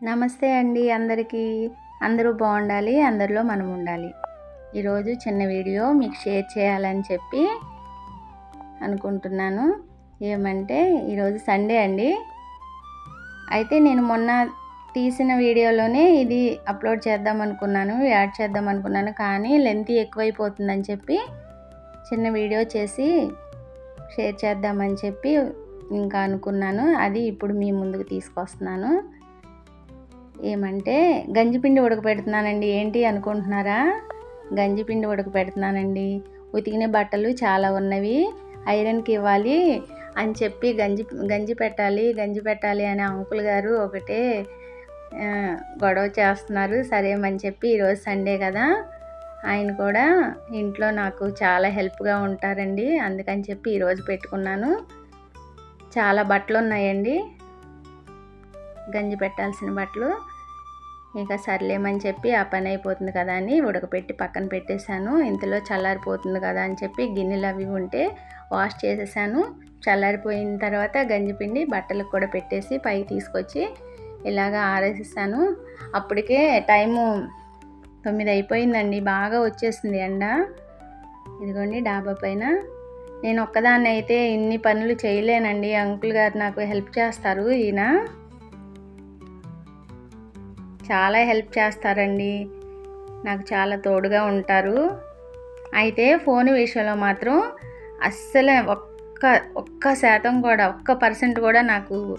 నమస్తే అండి అందరికీ. అందరూ బాగుండాలి అందరిలో మనం ఉండాలి. ఈరోజు చిన్న వీడియో మీకు షేర్ చేయాలని చెప్పి అనుకుంటున్నాను. ఏమంటే ఈరోజు సండే అండి. అయితే నేను మొన్న తీసిన వీడియోలోనే ఇది అప్లోడ్ చేద్దాం అనుకున్నాను యాడ్ చేద్దాం అనుకున్నాను కానీ లెంత్ ఎక్కువైపోతుందని చెప్పి చిన్న వీడియో చేసి షేర్ చేద్దామని చెప్పి ఇంకా అనుకున్నాను. అది ఇప్పుడు మీ ముందుకు తీసుకొస్తున్నాను. ఏమంటే గంజిపిండి ఉడకపెడుతున్నానండి. ఏంటి అనుకుంటున్నారా? గంజిపిండి ఉడకపెడుతున్నానండి. ఉతికిన బట్టలు చాలా ఉన్నవి. ఐరన్కి ఇవ్వాలి అని చెప్పి గంజి గంజి పెట్టాలి గంజి పెట్టాలి అని అంకుల్ గారు ఒకటే గొడవ చేస్తున్నారు. సరేమని చెప్పి ఈరోజు సండే కదా. ఆయన కూడా ఇంట్లో నాకు చాలా హెల్ప్గా ఉంటారండి. అందుకని చెప్పి ఈరోజు పెట్టుకున్నాను. చాలా బట్టలు ఉన్నాయండి గంజి పెట్టాల్సిన బట్టలు. ఇంకా సర్లేమని చెప్పి ఆ పని అయిపోతుంది కదా అని ఉడకపెట్టి పక్కన పెట్టేశాను. ఇంతలో చల్లారిపోతుంది కదా అని చెప్పి గిన్నెలు అవి ఉంటే వాష్ చేసేసాను. చల్లారిపోయిన తర్వాత గంజిపిండి బట్టలకు కూడా పెట్టేసి పైకి తీసుకొచ్చి ఇలాగ ఆరేసేసాను. అప్పటికే టైము తొమ్మిది అయిపోయిందండి. బాగా వచ్చేసింది ఎండ. ఇదిగోండి డాబా పైన. నేను ఒక్కదాన్ని అయితే ఇన్ని పనులు చేయలేనండి. అంకుల్ గారు నాకు హెల్ప్ చేస్తారు ఈయన. చాలా హెల్ప్ చేస్తారండి. నాకు చాలా తోడుగా ఉంటారు. అయితే ఫోన్ విషయంలో మాత్రం అస్సలు ఒక్క ఒక్క శాతం కూడా ఒక్క పర్సెంట్ కూడా నాకు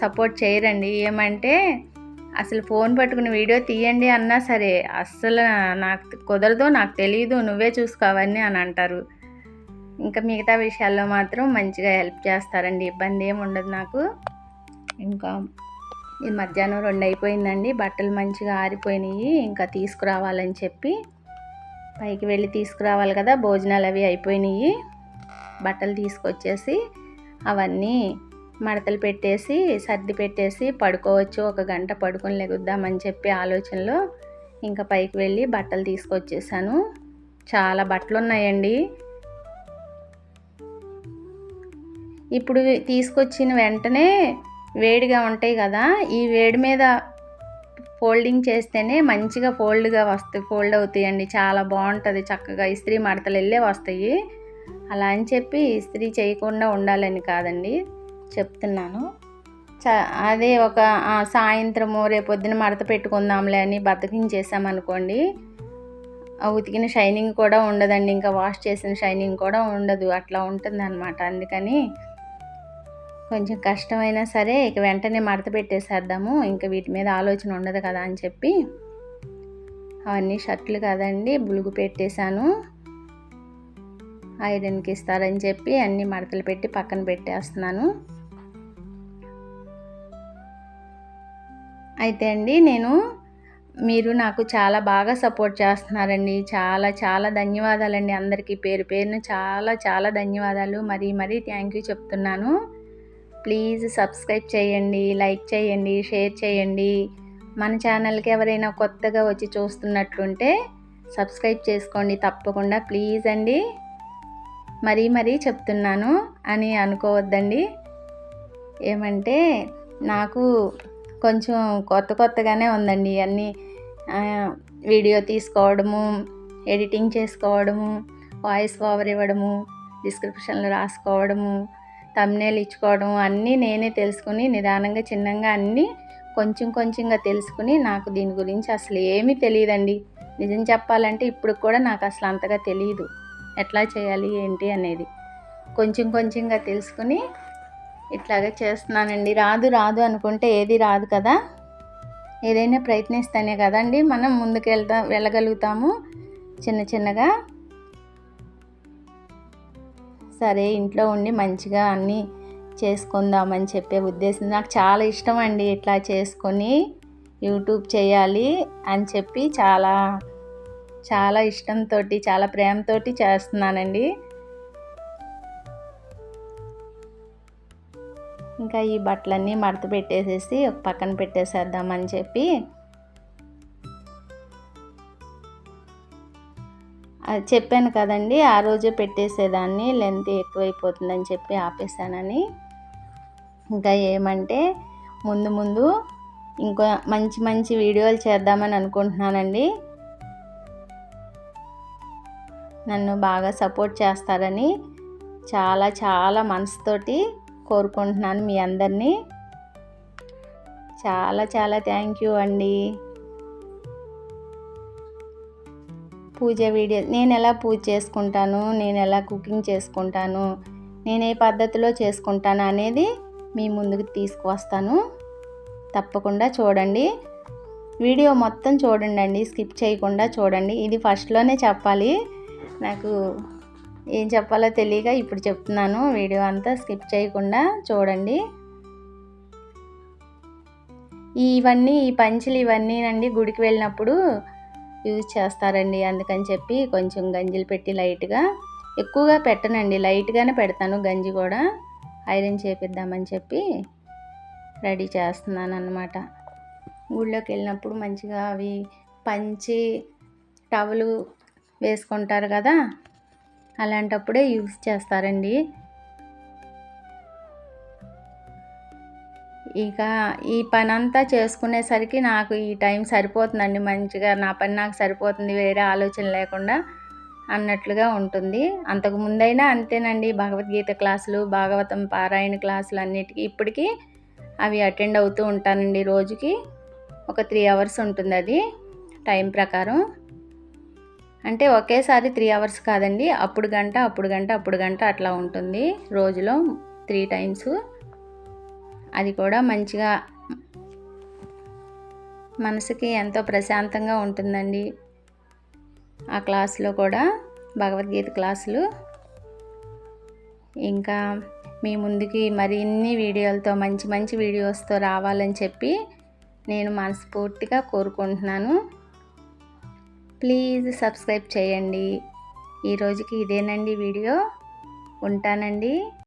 సపోర్ట్ చేయరండి. ఏమంటే అసలు ఫోన్ పట్టుకుని వీడియో తీయండి అన్నా సరే అస్సలు నాకు కుదరదు నాకు తెలియదు నువ్వే చూసుకోవని అని అంటారు. ఇంకా మిగతా విషయాల్లో మాత్రం మంచిగా హెల్ప్ చేస్తారండి. ఇబ్బంది ఏమి ఉండదు నాకు. ఇంకా ఈ మధ్యాహ్నం రెండు అయిపోయిందండి బట్టలు మంచిగా ఆరిపోయినాయి. ఇంకా తీసుకురావాలని చెప్పి పైకి వెళ్ళి తీసుకురావాలి కదా. భోజనాలు అవి అయిపోయినాయి. బట్టలు తీసుకొచ్చేసి అవన్నీ మడతలు పెట్టేసి సర్ది పెట్టేసి పడుకోవచ్చు. ఒక గంట పడుకొని లెగుద్దామని చెప్పి ఆలోచనలో ఇంకా పైకి వెళ్ళి బట్టలు తీసుకొచ్చేసాను. చాలా బట్టలు ఉన్నాయండి ఇప్పుడు తీసుకొచ్చిన వెంటనే వేడిగా ఉంటాయి కదా ఈ వేడి మీద ఫోల్డింగ్ చేస్తేనే మంచిగా ఫోల్డ్గా వస్తాయి ఫోల్డ్ అవుతాయండి. చాలా బాగుంటుంది. చక్కగా ఇస్త్రీ మడతలు వెళ్ళే వస్తాయి. అలా అని చెప్పి ఇస్త్రీ చేయకుండా ఉండాలని కాదండి. చెప్తున్నాను. చ అదే ఒక సాయంత్రము రేపొద్దున మడత పెట్టుకుందాంలే అని బతికించేసామనుకోండి ఉతికిన షైనింగ్ కూడా ఉండదండి. ఇంకా వాష్ చేసిన షైనింగ్ కూడా ఉండదు. అట్లా ఉంటుంది అనమాట అందుకని కొంచెం కష్టమైనా సరే ఇక వెంటనే మడత పెట్టేసేద్దాము. ఇంకా వీటి మీద ఆలోచన ఉండదు కదా అని చెప్పి అవన్నీ షర్ట్లు కదండి బులుగు పెట్టేశాను. ఐరన్కి ఇస్తారని చెప్పి అన్ని మడతలు పెట్టి పక్కన పెట్టేస్తున్నాను. అయితే అండి నేను మీరు నాకు చాలా బాగా సపోర్ట్ చేస్తున్నారండి. చాలా చాలా ధన్యవాదాలండి అందరికీ. పేరు పేరున చాలా చాలా ధన్యవాదాలు. మరీ మరీ థ్యాంక్ యూ చెప్తున్నాను. ప్లీజ్ సబ్స్క్రైబ్ చేయండి లైక్ చేయండి షేర్ చేయండి. మన ఛానల్కి ఎవరైనా కొత్తగా వచ్చి చూస్తున్నట్లుంటే సబ్స్క్రైబ్ చేసుకోండి తప్పకుండా ప్లీజ్ అండి. మరీ మరీ చెప్తున్నాను అని అనుకోవద్దండి. ఏమంటే నాకు కొంచెం కొత్త కొత్తగానే ఉందండి అన్నీ వీడియో తీసుకోవడము ఎడిటింగ్ చేసుకోవడము వాయిస్ ఓవర్ ఇవ్వడము డిస్క్రిప్షన్లు రాసుకోవడము తమ్నేలు ఇచ్చుకోవడం అన్నీ నేనే తెలుసుకుని నిదానంగా చిన్నగా అన్నీ కొంచెం కొంచెంగా తెలుసుకుని నాకు దీని గురించి అసలు ఏమీ తెలియదండి. నిజం చెప్పాలంటే ఇప్పుడు కూడా నాకు అసలు అంతగా తెలియదు ఎట్లా చేయాలి ఏంటి అనేది. కొంచెం కొంచెంగా తెలుసుకుని ఇట్లాగే చేస్తున్నానండి. రాదు రాదు అనుకుంటే ఏది రాదు కదా. ఏదైనా ప్రయత్నిస్తేనే కదండి మనం ముందుకు వెళ్తా వెళ్ళగలుగుతాము చిన్న చిన్నగా. సరే ఇంట్లో ఉండి మంచిగా అన్నీ చేసుకుందామని చెప్పే ఉద్దేశం. నాకు చాలా ఇష్టం అండి ఇట్లా చేసుకొని యూట్యూబ్ చేయాలి అని చెప్పి చాలా చాలా ఇష్టంతో చాలా ప్రేమతో చేస్తున్నానండి. ఇంకా ఈ బట్టలన్నీ మడత పెట్టేసేసి ఒక పక్కన పెట్టేసేద్దామని చెప్పి చెప్పాను కదండి ఆ రోజే పెట్టేసేదాన్ని లెంత్ ఎక్కువైపోతుందని చెప్పి ఆపేసానని ఇంకా ఏమంటే ముందు ముందు ఇంకో మంచి మంచి వీడియోలు చేద్దామని అనుకుంటున్నానండి. నన్ను బాగా సపోర్ట్ చేస్తారని చాలా చాలా మనసుతోటి కోరుకుంటున్నాను మీ అందరినీ. చాలా చాలా థ్యాంక్ యూ అండి. పూజ వీడియో నేను ఎలా పూజ చేసుకుంటాను నేను ఎలా కుకింగ్ చేసుకుంటాను నేను ఏ పద్ధతిలో చేసుకుంటాను అనేది మీ ముందుకు తీసుకువస్తాను. తప్పకుండా చూడండి. వీడియో మొత్తం చూడండి అండి స్కిప్ చేయకుండా చూడండి. ఇది ఫస్ట్లోనే చెప్పాలి. నాకు ఏం చెప్పాలో తెలియక ఇప్పుడు చెప్తున్నాను. వీడియో అంతా స్కిప్ చేయకుండా చూడండి. ఇవన్నీ ఈ పంచులు ఇవన్నీ అండి గుడికి వెళ్ళినప్పుడు యూజ్ చేస్తారండి. అందుకని చెప్పి కొంచెం గంజిలు పెట్టి లైట్గా ఎక్కువగా పెట్టనండి. లైట్గానే పెడతాను గంజి కూడా. ఐరన్ చేపిద్దామని చెప్పి రెడీ చేస్తున్నాను అన్నమాట గుళ్ళోకి వెళ్ళినప్పుడు మంచిగా అవి పంచి టవలు వేసుకుంటారు కదా అలాంటప్పుడే యూజ్ చేస్తారండి. ఇక ఈ పని అంతా చేసుకునేసరికి నాకు ఈ టైం సరిపోతుందండి. మంచిగా నా పని నాకు సరిపోతుంది వేరే ఆలోచన లేకుండా అన్నట్లుగా ఉంటుంది. అంతకు ముందైనా అంతేనండి. భగవద్గీత క్లాసులు భాగవతం పారాయణ క్లాసులు అన్నిటికీ ఇప్పటికీ అవి అటెండ్ అవుతూ ఉంటానండి రోజుకి. ఒక త్రీ అవర్స్ ఉంటుంది అది టైం ప్రకారం. అంటే ఒకేసారి త్రీ అవర్స్ కాదండి. అప్పుడు గంట అప్పుడు గంట అప్పుడు గంట అట్లా ఉంటుంది రోజులో త్రీ టైమ్స్. అది కూడా మంచిగా మనసుకి ఎంతో ప్రశాంతంగా ఉంటుందండి. ఆ క్లాసులో కూడా భగవద్గీత క్లాసులు. ఇంకా మీ ముందుకి మరిన్ని వీడియోలతో మంచి మంచి వీడియోస్తో రావాలని చెప్పి నేను మనస్ఫూర్తిగా కోరుకుంటున్నాను. ప్లీజ్ సబ్స్క్రైబ్ చేయండి. ఈరోజుకి ఇదేనండి వీడియో. ఉంటానండి.